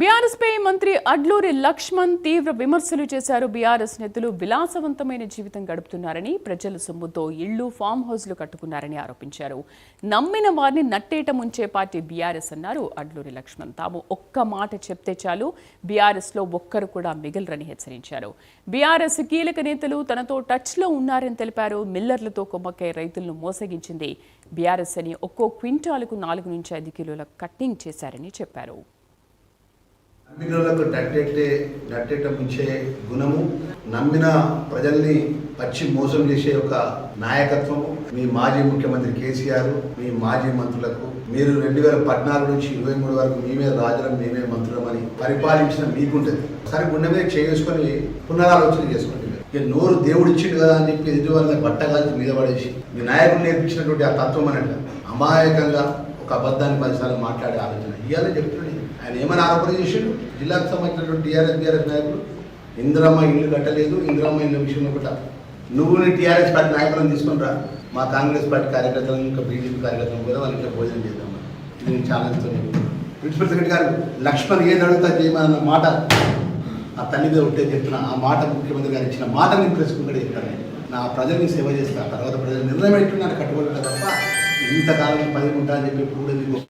బీఆర్ఎస్పై మంత్రి అడ్లూరి లక్ష్మణ్ తీవ్ర విమర్శలు చేశారు. బీఆర్ఎస్ నేతలు విలాసవంతమైన జీవితం గడుపుతున్నారని ప్రజల సొమ్ముతో ఇళ్ళు ఫామ్ హౌస్లు కట్టుకున్నారని ఆరోపించారు. నమ్మిన వారిని నట్టేట ముంచే పార్టీ బీఆర్ఎస్ అన్నారు అడ్లూరి లక్ష్మణ్. తాము ఒక్క మాట చెప్తే చాలు బీఆర్ఎస్లో ఒక్కరు కూడా మిగిలరని హెచ్చరించారు. బీఆర్ఎస్ కీలక నేతలు తనతో టచ్లో ఉన్నారని తెలిపారు. మిల్లర్లతో కొమ్మక్కై రైతులను మోసగించింది బీఆర్ఎస్ అని ఒక్కో క్వింటాలకు నాలుగు నుంచి ఐదు కిలోల కట్టింగ్ చేశారని చెప్పారు. నమ్మినలకు నట్టెట్టే నట్టెట్ట ముంచే గుణము నమ్మిన ప్రజల్ని పచ్చి మోసం చేసే ఒక నాయకత్వము. మీ మాజీ ముఖ్యమంత్రి కేసీఆర్ మీ మాజీ మంత్రులకు మీరు రెండు వేల పద్నాలుగు నుంచి ఇరవై మూడు వరకు మేమే రాజులం మేమే మంత్రులం అని పరిపాలించిన మీకుంటుంది. సరే గుండె మీద చేసుకొని పునరాలోచన చేసుకోండి. ఇక నోరు దేవుడు ఇచ్చిండు కదా అని చెప్పి ఎదుటి వాళ్ళని బట్టగాల్చి మీద పడేసి మీ నాయకుడు నేర్పించినటువంటి ఆ తత్వం అనట అమాయకంగా ఒక అబద్ధాన్ని పదిసార్లు మాట్లాడే ఆలోచన. ఇవాళ చెప్తున్నాడు ఆయన ఏమైనా ఆరోపణ చేసిండు? జిల్లాకు సంబంధించినటువంటి టీఆర్ఎస్ బీఆర్ఎస్ నాయకులు ఇందిరమ్మ ఇల్లు కట్టలేదు ఇందిరమ్మ ఇల్లు విషయంలో కూడా నువ్వు నీ టీఆర్ఎస్ పార్టీ నాయకులను తీసుకుని రా మా కాంగ్రెస్ పార్టీ కార్యకర్తలను ఇంకా బీజేపీ కార్యకర్తలను కూడా వాళ్ళకి భోజనం చేద్దాం ఇది నేను ఛాలెంజ్తో ప్రిన్సిపల్ సెక్రటరీ గారు లక్ష్మణ్ ఏది అడుగుతా చేయమన్న మాట ఆ తల్లి ఒకటే ఉంటే చెప్తున్నా. ఆ మాట ముఖ్యమంత్రి గారు ఇచ్చిన మాట నేను తెలుసుకుంటే చెప్తాను నా ప్రజల్ని సేవ చేస్తా. తర్వాత ప్రజలు నిర్ణయం పెట్టుకున్నాను కట్టుబడి తప్ప ఇంతకాలం పది ఉంటా అని చెప్పి ఇప్పుడు కూడా మీకు